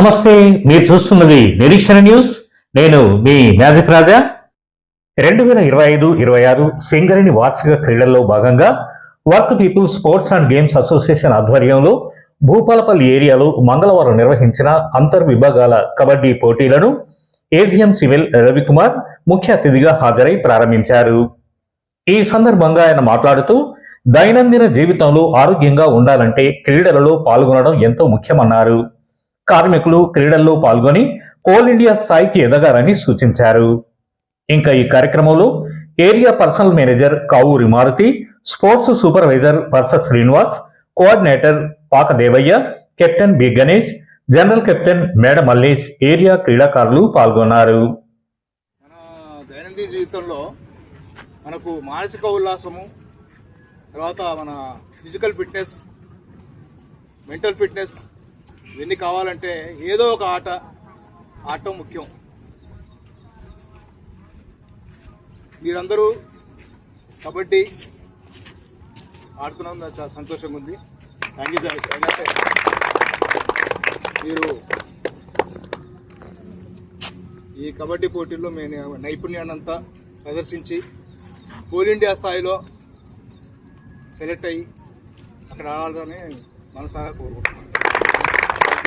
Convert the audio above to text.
నమస్తే మీరు చూస్తున్నది నిరీక్షణ న్యూస్. నేను మీ మ్యాజిక్ రాజా. రెండు వేల ఇరవై ఐదు ఇరవై ఆరు సింగరేణి వార్షిక క్రీడల్లో భాగంగా work people sports and games association ఆధ్వర్యంలో భూపాలపల్లి ఏరియాలో మంగళవారం నిర్వహించిన అంతర్ విభాగాల కబడ్డీ పోటీలను ఏజిఎం సివిల్ రవికుమార్ ముఖ్య అతిథిగా హాజరై ప్రారంభించారు. ఈ సందర్భంగా ఆయన మాట్లాడుతూ దైనందిన జీవితంలో ఆరోగ్యంగా ఉండాలంటే క్రీడలలో పాల్గొనడం ఎంతో ముఖ్యమన్నారు. కార్మికులు క్రీడల్లో పాల్గొని కోల్ ఇండియా స్థాయికి ఎదగాలని సూచించారు. ఇంకా ఈ కార్యక్రమంలో area personnel manager Kavuri Maruthi sports supervisor పర్స Srinivas coordinator Paka Devaiah captain B Ganesh general captain Meda Mallesh area క్రీడాకారులు పాల్గొన్నారు. మన దైనందిన జీవితంలో మనకు మానసిక ఉల్లాసము తర్వాత మన ఫిజికల్ ఫిట్నెస్ మెంటల్ ఫిట్నెస్ ఇవన్నీ కావాలంటే ఏదో ఒక ఆట ఆడటం ముఖ్యం. మీరందరూ కబడ్డీ ఆడుతున్నందుకు చాలా సంతోషంగా ఉంది. థ్యాంక్ యూ ఏంటంటే మీరు ఈ కబడ్డీ పోటీల్లో మేము నైపుణ్యాన్ని అంతా ప్రదర్శించి కోల్ ఇండియా స్థాయిలో సెలెక్ట్ అయ్యి అక్కడ ఆడాలని మనసారా కోరుకుంటున్నాను.